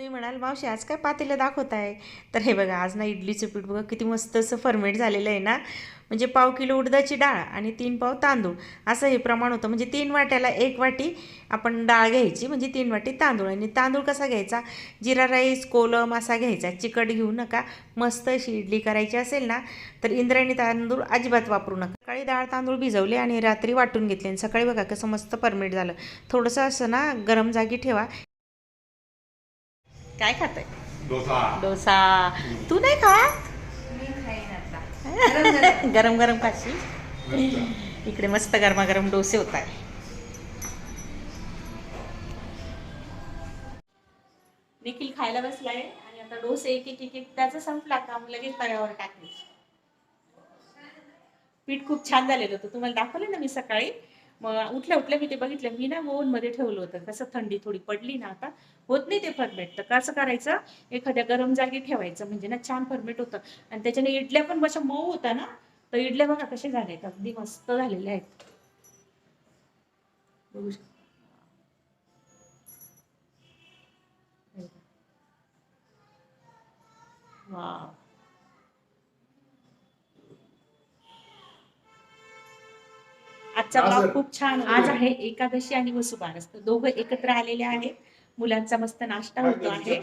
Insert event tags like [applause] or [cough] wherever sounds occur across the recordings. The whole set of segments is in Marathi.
तुम्ही म्हणाल मावशी आज काय पातेलं दाखवत आहे तर हे बघा आज ना इडलीचं पीठ बघा किती मस्त असं फर्मेट झालेलं आहे ना. म्हणजे पाव किलो उडदाची डाळ आणि तीन पाव तांदूळ. असं हे प्रमाण होतं. म्हणजे तीन वाट्याला एक वाटी आपण डाळ घ्यायची. म्हणजे तीन वाटी तांदूळ. आणि तांदूळ कसा घ्यायचा? जिरा राईस कोलम असा घ्यायचा. चिकट घेऊ नका. मस्त अशी इडली करायची असेल ना तर इंद्रायणी तांदूळ अजिबात वापरू नका. सकाळी डाळ तांदूळ भिजवले आणि रात्री वाटून घेतले. आणि सकाळी बघा कसं मस्त फर्मेट झालं. थोडंसं असं ना गरम जागी ठेवा. काय खाताय? डोसा. डोसा. तू नाही खात? [laughs] गरम गरम खाशील? इकडे मस्त गरमागरम डोसे होत आहे निखिल खायला बसलाय आणि आता डोसे एक एक एक एक त्याचा संपला का? मग लगेच तव्यावर टाकले पीठ खूप छान झालेलं होतं. तुम्हाला दाखवलं ना मी सकाळी? मग उठल्या उठल्या मी ते बघितलं मी ना ओव्हनमध्ये ठेवलं होतं. कसं थंडी थोडी पडली ना आता होत नाही ते फर्मेट तर कसं करायचं? एखाद्या गरम जागी ठेवायचं म्हणजे ना छान फर्मेट होतं. आणि त्याच्याने इडल्या पण कशा मऊ होता ना तर इडल्या बघा कसे झाले आहेत अगदी मस्त झालेल्या आहेत. बघू शकता. वा आजचा ब्लॉग सर. खूप छान आज आहे एकादशी आणि वसुबारस. तर दोघं एकत्र आलेले आहेत. मुलांचा मस्त नाश्ता होतो आहे.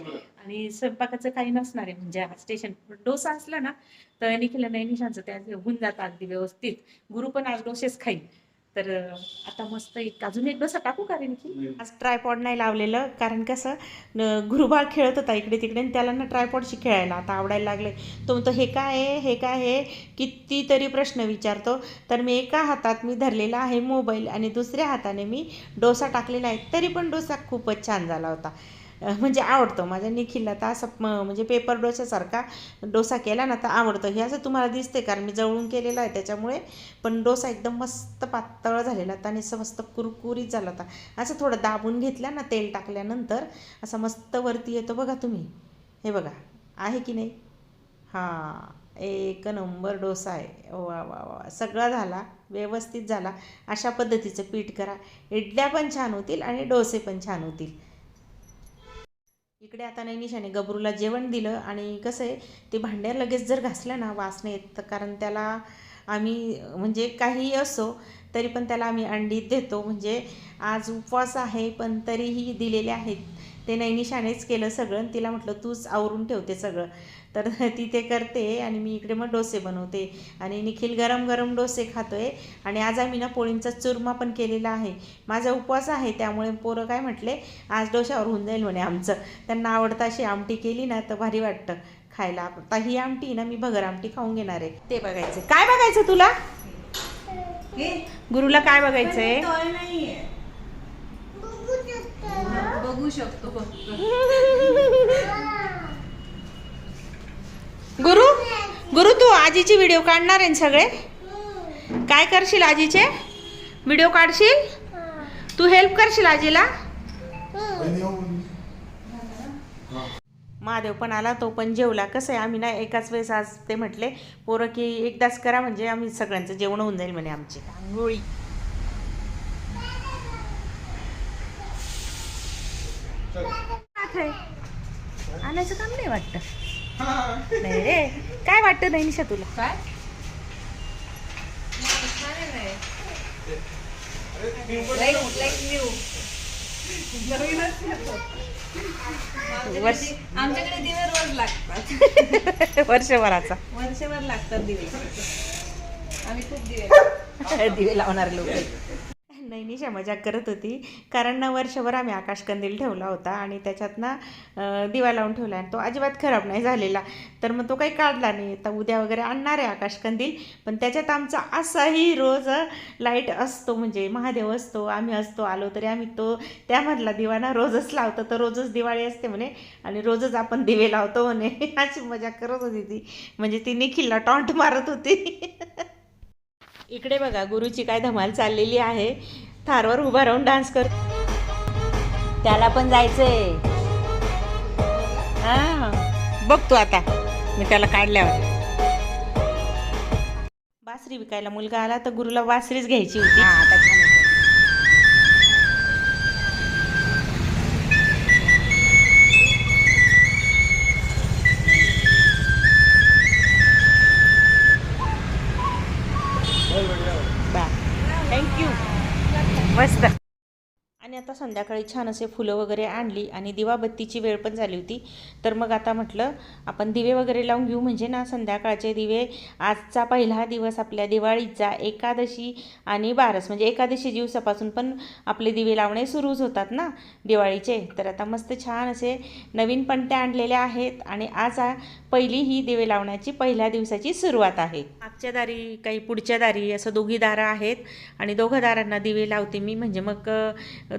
आणि स्वयंपाकाचं काही नसणार आहे. म्हणजे स्टेशन डोसा असला ना तर निखिल नैनिशांचं त्या होऊन जातं अगदी व्यवस्थित. गुरु पण आज डोसेच खाईल. तर आता मस्त एक अजून एक डोसा टाकू का रे निखिल आज ट्रायपॉड नाही लावलेलं. कारण कसं गुरुबाळ खेळत होता इकडे तिकडे आणि त्याला ना ट्रायपॉडशी खेळायला आता आवडायला लागले तो म्हणतो हे काय आहे? हे काय आहे? कितीतरी प्रश्न विचारतो. तर मी एका हातात मी धरलेला आहे मोबाईल आणि दुसऱ्या हाताने मी डोसा टाकलेला आहे. तरी पण डोसा खूपच छान झाला होता. म्हणजे आवडतो. माझ्या निखिलला तर असं म- म्हणजे पेपर डोशासारखा डोसा केला ना तर आवडतं. हे असं तुम्हाला दिसते कारण मी जवळून केलेला आहे त्याच्यामुळे. पण डोसा एकदम मस्त पातळ झालेला होता आणि असं मस्त कुरकुरीत झाला होता. असं थोडं दाबून घेतला ना तेल टाकल्यानंतर असं मस्त वरती येतो बघा तुम्ही. हे बघा. आहे की नाही? हां. एक नंबर डोसा आहे. वा वा वा. सगळा झाला. व्यवस्थित झाला. अशा पद्धतीचं पीठ करा. इडल्या पण छान होतील आणि डोसे पण छान होतील. इकडे आता नैनिशाने गबरूला जेवण दिलं आणि कसं आहे ते भांड्या लगेच जर घासलं ना वास नाही येत कारण त्याला आम्ही म्हणजे काहीही असो तरी पण त्याला आम्ही अंडी देतो. म्हणजे आज उपवास आहे पण तरीही दिलेले आहेत. ते नैनिशानेच केलं सगळं आणि तिला म्हटलं तूच आवरून ठेवते सगळं. तर [laughs] ती ते करते आणि मी इकडे मग डोसे बनवते. आणि निखिल गरम गरम डोसे खातोय. आणि आज आम्ही ना पोळींचा चुरमा पण केलेला आहे. माझा उपवास आहे त्यामुळे पोरं काय म्हटले आज डोशावर होऊन जाईल म्हणे आमचं. त्यांना आवडतं अशी आमटी केली ना तर भारी वाटतं खायला. आता ही आमटी ना मी भगर आमटी खाऊन घेणार आहे. ते बघायचं. काय बघायचं तुला? गुरुला काय बघायचंय? बघू शकतो. [laughs] [laughs] गुरु गुरु तू आजीची व्हिडिओ काढणार आहे सगळे? काय करशील आजीचे? व्हिडिओ काढशील? तू हेल्प करशील आजीला? महादेव पण आला तो पण जेवला. कसं आहे आम्ही ना एकाच वेळेस आज ते म्हटले पोरं की एकदाच करा म्हणजे आम्ही सगळ्यांचं जेवण होऊन जाईल म्हणे आमची. आंघोळी. आणायचं काम नाही वाटतं? नाही रे. काय वाटतं नाही निशा तुला? काय? वर्ष आमच्याकडे दिवे रोज लागतात. वर्षभराचा. वर्षभर लागतात दिवे. आम्ही खूप दिवे [laughs] दिवे लावणारे लोक. नाही निशा मजाक करत होती. कारण ना वर्षभर आम्ही आकाशकंदील ठेवला होता आणि त्याच्यात ना दिवा लावून ठेवला आणि तो अजिबात खराब नाही झालेला. तर मग तो काही काढला नाही. आता उद्या वगैरे आणणार आहे आकाशकंदील पण त्याच्यात आमचा असाही रोज लाइट असतो म्हणजे महादेव असतो आम्ही असतो आलो तरी आम्ही तो त्यामधला दिवा ना रोजच लावतो. तर रोजच दिवाळी असते म्हणे आणि रोजच आपण दिवे लावतो म्हणे. [laughs] अशी मजाक करत होती ती. म्हणजे ती निखिलला टॉन्ट मारत होती. [laughs] इकडे बघा गुरुची काय धमाल चाललेली आहे. थारवर उभा राहून डान्स कर. त्याला पण जायचंय. हा. बघतो आता. मी त्याला काढल्यावर. बासरी विकायला मुलगा आला तर गुरुला बासरीच घ्यायची होती. आता संध्याकाळी छान असे फुलं वगैरे आणली आणि दिवाबत्तीची वेळ पण झाली होती. तर मग आता म्हटलं आपण दिवे वगैरे लावून घेऊ म्हणजे ना संध्याकाळचे दिवे आजचा पहिला दिवस आपल्या दिवाळीचा एकादशी आणि बारस म्हणजे एकादशी दिवसापासून पण आपले दिवे लावणे सुरूच होतात ना दिवाळीचे. तर आता मस्त छान असे नवीन पणत्या आणलेल्या आहेत आणि आज पहिली ही दिवे लावण्याची पहिल्या दिवसाची सुरुवात आहे. मागच्या दारी काही पुढच्या दारी असं दोघी दारं आहेत आणि दोघं दारांना दिवे लावते मी. म्हणजे मग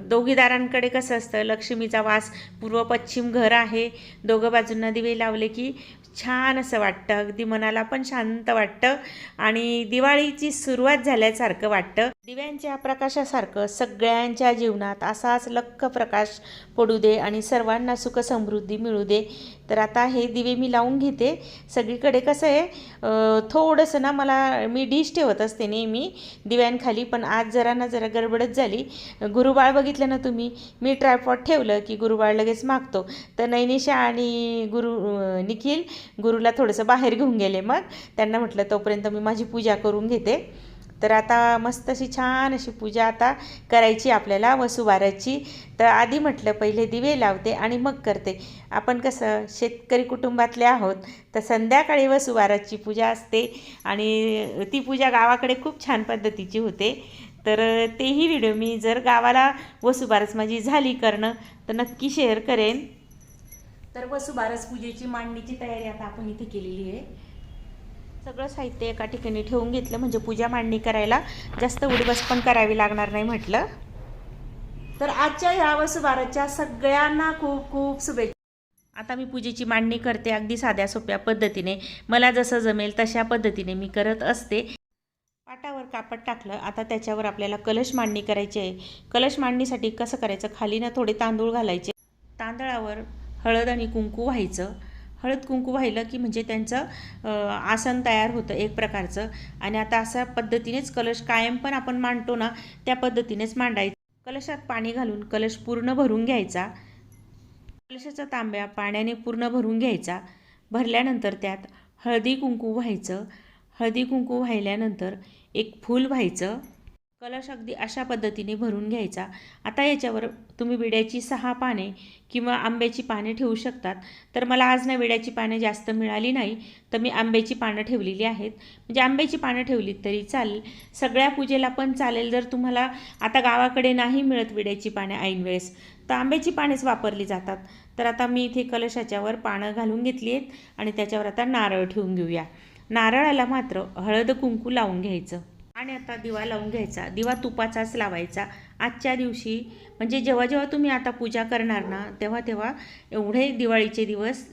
दोघी दारांकडे कसं असतं? लक्ष्मीचा वास पूर्व पश्चिम घर आहे. दोघं बाजूंना दिवे लावले की छान असं वाटतं. अगदी मनाला पण शांत वाटतं आणि दिवाळीची सुरुवात झाल्यासारखं वाटतं. दिव्यांच्या प्रकाशासारखं सगळ्यांच्या जीवनात असाच लख्ख प्रकाश पडू दे आणि सर्वांना सुख समृद्धी मिळू दे. तर आता हे दिवे मी लावून घेते. सगळीकडे कसं आहे थोडंसं ना मला मी डिश ठेवत असते नेहमी दिव्यांखाली पण आज जरा ना जरा गडबडच झाली. गुरुबाळ बघितलं ना तुम्ही मी ट्रायपॉट ठेवलं की गुरुबाळ लगेच मागतो. तर नैनिशा आणि गुरु निखिल गुरुला थोडंसं बाहेर घेऊन गेले मग. त्यांना म्हटलं तोपर्यंत मी माझी पूजा करून घेते. तर आता मस्त अशी छान अशी पूजा आता करायची आपल्याला वसुबाराची. तर आधी म्हटलं पहिले दिवे लावते आणि मग करते. आपण कसं शेतकरी कुटुंबातले आहोत तर संध्याकाळी वसुबाराची पूजा असते आणि ती पूजा गावाकडे खूप छान पद्धतीची होते. तर तेही व्हिडिओ मी जर गावाला वसुबारस माझी झाली करणं तर नक्की शेअर करेन. तर वसुबारस पूजेची मांडणीची तयारी आता आपण इथे केलेली आहे. सगळं साहित्य एका ठिकाणी ठेवून घेतलं. म्हणजे पूजा मांडणी करायला जास्त उडबस पण करावी लागणार नाही म्हटलं. तर आजच्या ह्या वसुबाराच्या सगळ्यांना खूप खूप शुभेच्छा. आता मी पूजेची मांडणी करते अगदी साध्या सोप्या पद्धतीने. मला जसं जमेल तशा पद्धतीने मी करत असते. पाटावर कापड टाकलं. आता त्याच्यावर आपल्याला कलश मांडणी करायची आहे. कलश मांडणीसाठी कसं करायचं? खाली ना थोडे तांदूळ घालायचे. तांदळावर हळद आणि कुंकू व्हायचं. हळद कुंकू व्हायलं की म्हणजे त्यांचं आसन तयार होतं एक प्रकारचं. आणि आता अशा पद्धतीनेच कलश कायम पण आपण मांडतो ना त्या पद्धतीनेच मांडायचं. कलशात पाणी घालून कलश पूर्ण भरून घ्यायचा. कलशाचा तांब्या पाण्याने पूर्ण भरून घ्यायचा. भरल्यानंतर त्यात हळदी कुंकू व्हायचं. हळदी कुंकू वाहिल्यानंतर एक फूल व्हायचं. कलश अगदी अशा पद्धतीने भरून घ्यायचा. आता याच्यावर तुम्ही विड्याची सहा पाने किंवा आंब्याची पाने ठेवू शकतात. तर मला आज ना विड्याची पाने जास्त मिळाली नाही तर मी आंब्याची पानं ठेवलेली आहेत. म्हणजे आंब्याची पानं ठेवली तरी चालेल. सगळ्या पूजेला पण चालेल जर तुम्हाला आता गावाकडे नाही मिळत विड्याची पाने ऐन वेळेस तर आंब्याची पानेच वापरली जातात. तर आता मी इथे कलशाच्यावर पानं घालून घेतली आहेत आणि त्याच्यावर आता नारळ ठेवून घेऊया. नारळाला मात्र हळद कुंकू लावून घ्यायचं. आणि आता दिवा लावून घ्यायचा. दिवा तुपाचाच लावायचा. आजच्या दिवशी म्हणजे जेव्हा जेव्हा तुम्ही आता पूजा करणार ना तेव्हा तेव्हा एवढे दिवाळीचे दिवस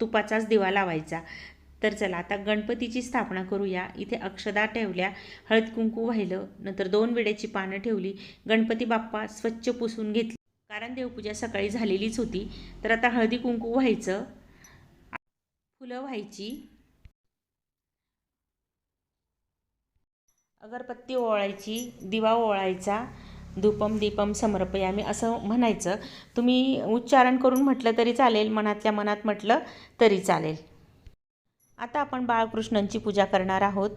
तुपाचाच दिवा लावायचा. तर चला आता गणपतीची स्थापना करूया. इथे अक्षदा ठेवल्या. हळद कुंकू वाहिलं. नंतर दोन विड्याची पानं ठेवली. गणपती बाप्पा स्वच्छ पुसून घेतली. कारण देवपूजा सकाळी झालेलीच होती. तर आता हळदी कुंकू व्हायचं. फुलं व्हायची. अगरबत्ती ओवाळायची दिवा ओवाळायचा धूपम दीपम समर्पयामी असं म्हणायचं. तुम्ही उच्चारण करून म्हटलं तरी चालेल मनातल्या मनात म्हटलं तरी चालेल. आता आपण बाळकृष्णांची पूजा करणार आहोत.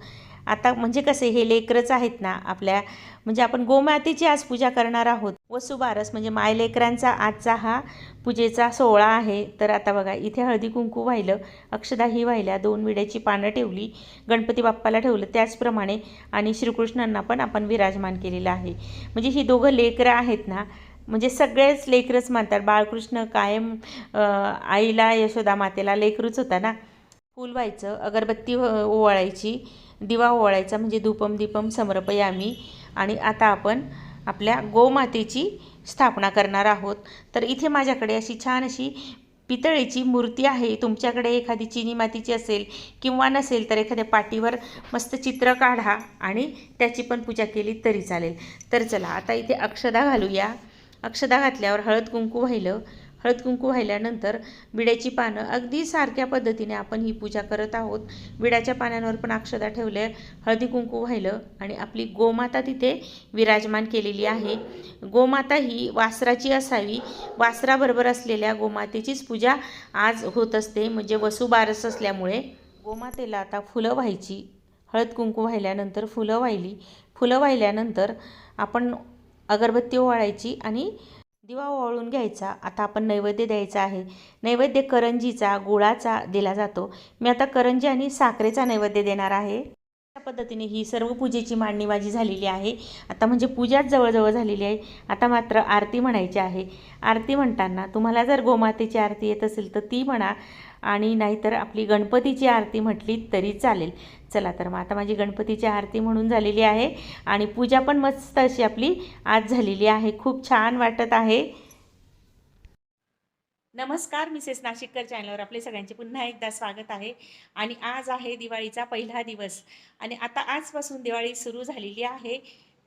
आता म्हणजे कसे हे लेकरच आहेत ना आपल्या म्हणजे आपण गोमातेची आज पूजा करणार आहोत. वसुबारस म्हणजे माय लेकरांचा आजचा हा पूजेचा सोहळा आहे. तर आता बघा इथे हळदी कुंकू वाहिलं अक्षदाही वाहिल्या दोन विड्याची पानं ठेवली गणपती बाप्पाला ठेवलं त्याचप्रमाणे आणि श्रीकृष्णांना पण आपण विराजमान केलेलं आहे. म्हणजे ही दोघं लेकरं आहेत ना म्हणजे सगळेच लेकरच मानतात. बाळकृष्ण कायम आईला यशोदा मातेला लेकरूच होता ना. फूल व्हायचं अगरबत्ती ओवाळायची दिवा ओवाळायचा म्हणजे धूपम दीपम समर्पयामी. आणि आता आपण आपल्या गोमातेची स्थापना करणार आहोत. तर इथे माझ्याकडे अशी छान अशी पितळेची मूर्ती आहे. तुमच्याकडे एखादी चिनी मातीची असेल किंवा नसेल तर एखाद्या पाटीवर मस्त चित्र काढा आणि त्याची पण पूजा केली तरी चालेल. तर चला आता इथे अक्षदा घालूया. अक्षदा घातल्यावर हळद कुंकू व्हायलं हळद कुंकू व्हायल्यानंतर विड्याची पानं अगदी सारख्या पद्धतीने आपण ही पूजा करत आहोत. विड्याच्या पानांवर पण अक्षदा ठेवल्या हळदी कुंकू व्हायलं आणि आपली गोमाता तिथे विराजमान केलेली आहे. गोमाता ही वासराची असावी. वासराबरोबर असलेल्या गोमातेचीच पूजा आज होत असते. म्हणजे वसुबारस असल्यामुळे गोमातेला आता फुलं व्हायची. हळद कुंकू व्हायल्यानंतर फुलं वाहिली फुलं वाहिल्यानंतर आपण अगरबत्ती ओवाळायची आणि दिवा ओवाळून घ्यायचा. आता आपण नैवेद्य द्यायचा आहे. नैवेद्य करंजीचा गुळाचा दिला जातो. मी आता करंजी आणि साखरेचा नैवेद्य देणार आहे. त्या पद्धतीने ही सर्व पूजेची मांडणी माझी झालेली आहे. आता म्हणजे पूजाच जवळजवळ झालेली आहे. आता मात्र आरती म्हणायची आहे. आरती म्हणताना तुम्हाला जर गोमातेची आरती येत असेल तर ती म्हणा. आणि नाहीतर आपली गणपतीची आरती म्हटली तरी चालेल. चला तर मग आता माझी गणपतीची आरती म्हणून झालेली आहे आणि पूजा पण मस्त अशी आपली आज झालेली आहे. खूप छान वाटत आहे. नमस्कार मिसेस नाशिककर चॅनलवर आपले सगळ्यांचे पुन्हा एकदा स्वागत आहे. आणि आज आहे दिवाळीचा पहिला दिवस. आणि आता आजपासून दिवाळी सुरू झालेली आहे.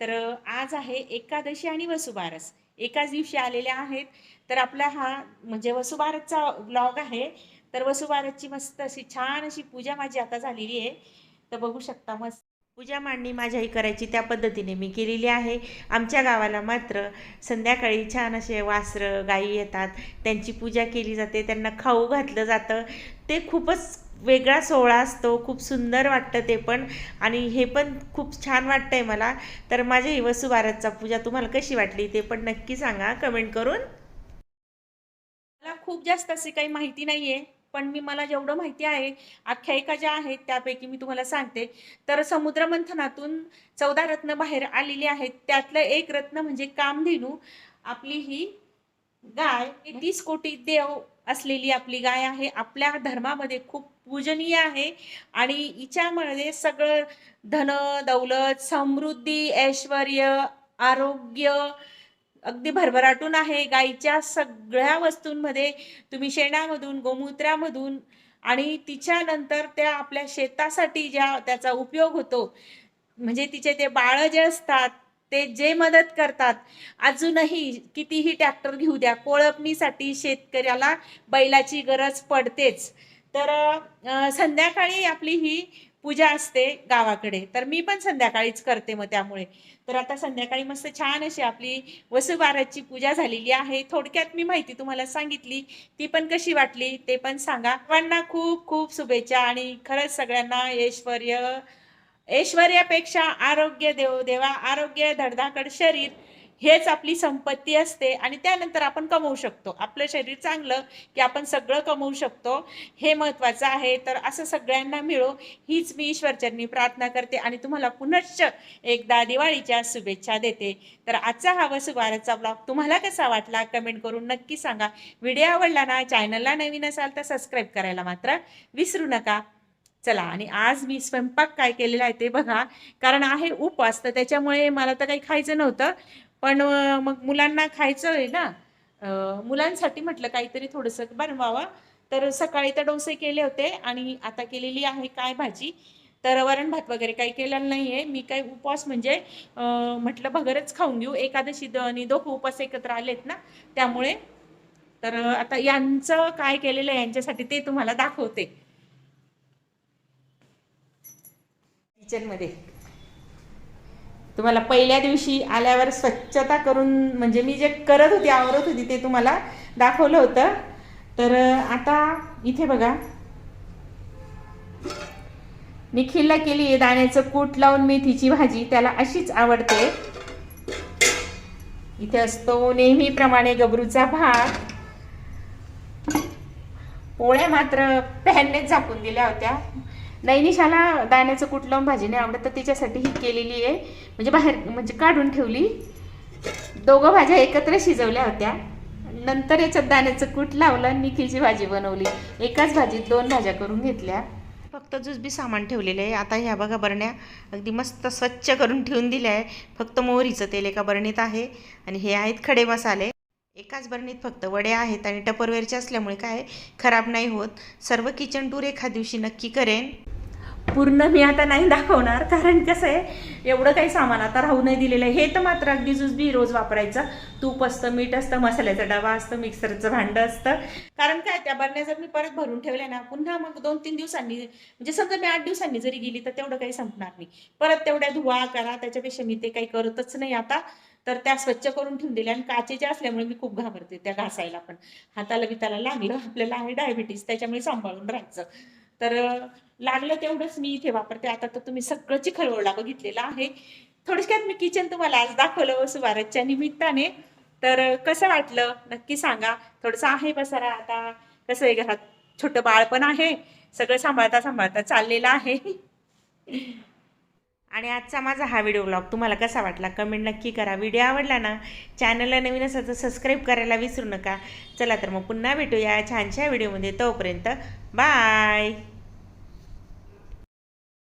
तर आज आहे एकादशी आणि वसुबारस. एकाच दिवशी आलेल्या आहेत. तर आपला हा म्हणजे वसुबारसचा ब्लॉग आहे. तर वसुबारसची मस्त अशी छान अशी पूजा माझी आता झालेली आहे. तर बघू शकता मस्त पूजा मांडणी माझ्याही करायची त्या पद्धतीने मी केलेली आहे. आमच्या गावाला मात्र संध्याकाळी छान असे वासरं गायी येतात. त्यांची पूजा केली जाते. त्यांना खाऊ घातलं जातं. ते खूपच वेगळा सोहळा असतो. खूप सुंदर वाटतं ते पण. आणि हे पण खूप छान वाटतं आहे मला. तर माझ्या ही वसुबारसचा पूजा तुम्हाला कशी वाटली ते पण नक्की सांगा. कमेंट करून. मला खूप जास्त अशी काही माहिती नाही आहे पण मी मला जेवढं माहिती आहे आख्यायिका ज्या आहेत त्यापैकी मी तुम्हाला सांगते. तर समुद्रमंथनातून चौदा रत्न बाहेर आलेली आहेत. त्यातलं एक रत्न म्हणजे कामधेनू. आपली ही गाय ही तीस कोटी देव असलेली आपली गाय आहे. आपल्या धर्मामध्ये खूप पूजनीय आहे. आणि हिच्यामध्ये सगळं धन दौलत समृद्धी ऐश्वर आरोग्य अगदी भरभराटून आहे गाईच्या सगळ्या वस्तूंमध्ये. तुम्ही शेणामधून गोमूत्रामधून आणि तिच्यानंतर त्या आपल्या शेतासाठी ज्या त्याचा उपयोग होतो. म्हणजे तिचे ते बाळं जे असतात ते जे मदत करतात. अजूनही कितीही ट्रॅक्टर घेऊ द्या कोळपणीसाठी शेतकऱ्याला बैलाची गरज पडतेच. तर संध्याकाळी आपली ही पूजा असते गावाकडे. तर मी पण संध्याकाळीच करते मग त्यामुळे. तर आता संध्याकाळी मस्त छान अशी आपली वसुबाराची पूजा झालेली आहे. थोडक्यात मी माहिती तुम्हाला सांगितली. ती पण कशी वाटली ते पण सांगा. सर्वांना खूप खूप शुभेच्छा आणि खरंच सगळ्यांना ऐश्वर ऐश्वर्यापेक्षा आरोग्य देव देवा आरोग्य धडधाकड शरीर हेच आपली संपत्ती असते आणि त्यानंतर आपण कमवू शकतो. आपलं शरीर चांगलं की आपण सगळं कमवू शकतो. हे महत्त्वाचं आहे. तर असं सगळ्यांना मिळो. हीच मी ईश्वरचरणी प्रार्थना करते आणि तुम्हाला पुनश्च एकदा दिवाळीच्या शुभेच्छा देते. तर आजचा हा वसुबारचा ब्लॉग तुम्हाला कसा वाटला? कमेंट करून नक्की सांगा. व्हिडिओ आवडला ना चॅनलला नवीन असाल तर सबस्क्राईब करायला मात्र विसरू नका. चला आणि आज मी स्वयंपाक काय केलेला आहे ते बघा. कारण आहे उपवास तर त्याच्यामुळे मला तर काही खायचं नव्हतं. पण मग मुलांना खायचं आहे ना? मुलांसाठी म्हटलं काहीतरी थोडंसं बनवावं तर सकाळी तर डोसे केले होते आणि आता केलेली आहे काय भाजी? तर वरण भात वगैरे काही केलेलं नाही आहे मी काही उपवास म्हणजे म्हटलं भगरच खाऊन घेऊ. एकादशी द- आणि दोघं उपवास एकत्र आलेत ना? त्यामुळे तर आता यांचं काय केलेलं आहे यांच्यासाठी ते तुम्हाला दाखवते. किचनमध्ये तुम्हाला पहिल्या दिवशी आल्यावर स्वच्छता करून म्हणजे मी जे करत होती आवरत होती ते तुम्हाला दाखवलं होतं. तर आता इथे बघा. निखिलला केली आहे दाण्याचं कूट लावून मेथीची भाजी त्याला अशीच आवडते. इथे असतो नेहमीप्रमाणे गबरूचा भात. पोळ्या मात्र पॅननेच झाकून दिल्या होत्या. नैनिशाला दाण्याचं कूट लावून भाजी नाही आवडत तर तिच्यासाठी ही केलेली आहे. म्हणजे बाहेर म्हणजे काढून ठेवली. दोघं भाज्या एकत्र शिजवल्या होत्या. नंतर याच्यात दाण्याचं कूट लावलं आणि निखिलची भाजी बनवली. एकाच भाजीत दोन भाज्या करून घेतल्या. फक्त जुजबी सामान ठेवलेलं आहे. आता ह्या बघा बरण्या अगदी मस्त स्वच्छ करून ठेवून दिल्या आहे. फक्त मोहरीचं तेल एका बरणीत आहे. आणि हे आहेत खडे मसाले. एकाच बरणीत फक्त वड्या आहेत आणि टपरवेअरचे असल्यामुळे काय खराब नाही होत. सर्व किचन टूर एखाद दिवशी नक्की करेन. पूर्ण मी आता नाही दाखवणार कारण कसं आहे एवढं काही सामान आता राहू नाही दिलेलं आहे. हे तर मात्र अगदी जुजबी रोज वापरायचं. तूप असतं मीठ असतं मसाल्याचा डबा असतं मिक्सरचं भांडं असतं. कारण काय त्या बरण्या जर मी परत भरून ठेवल्या ना पुन्हा मग दोन तीन दिवसांनी म्हणजे समजा मी आठ दिवसांनी जरी गेली तर तेवढं काही संपणार नाही. परत तेवढ्या धुवा करा त्याच्यापेक्षा मी ते काही करतच नाही आता. तर त्या स्वच्छ करून ठेवून दिल्या आणि काचेच्या असल्यामुळे मी खूप घाबरते त्या घासायला पण. हाताला बिताला लागलं आपल्याला आहे डायबिटीस त्याच्यामुळे सांभाळून राहायचं. तर लागलं तेवढंच मी इथे वापरते. आता तर तुम्ही सगळं चिखलवडा बघितलेला आहे. थोडक्यात मी किचन तुम्हाला आज दाखवलं सुवारच्या निमित्ताने. तर कसं वाटलं? नक्की सांगा. थोडंसं आहे पसारा आता. कसं आहे घरात? छोटं बाळ पण आहे. सगळं सांभाळता सांभाळता चाललेलं आहे. आणि आजचा माझा हा व्हिडिओ ब्लॉग तुम्हाला कसा वाटला? कमेंट नक्की करा. व्हिडिओ आवडला ना चॅनलला नवीन असेल तर सबस्क्राईब करायला विसरू नका. चला तर मग पुन्हा भेटूया छानशा व्हिडिओमध्ये तोपर्यंत बाय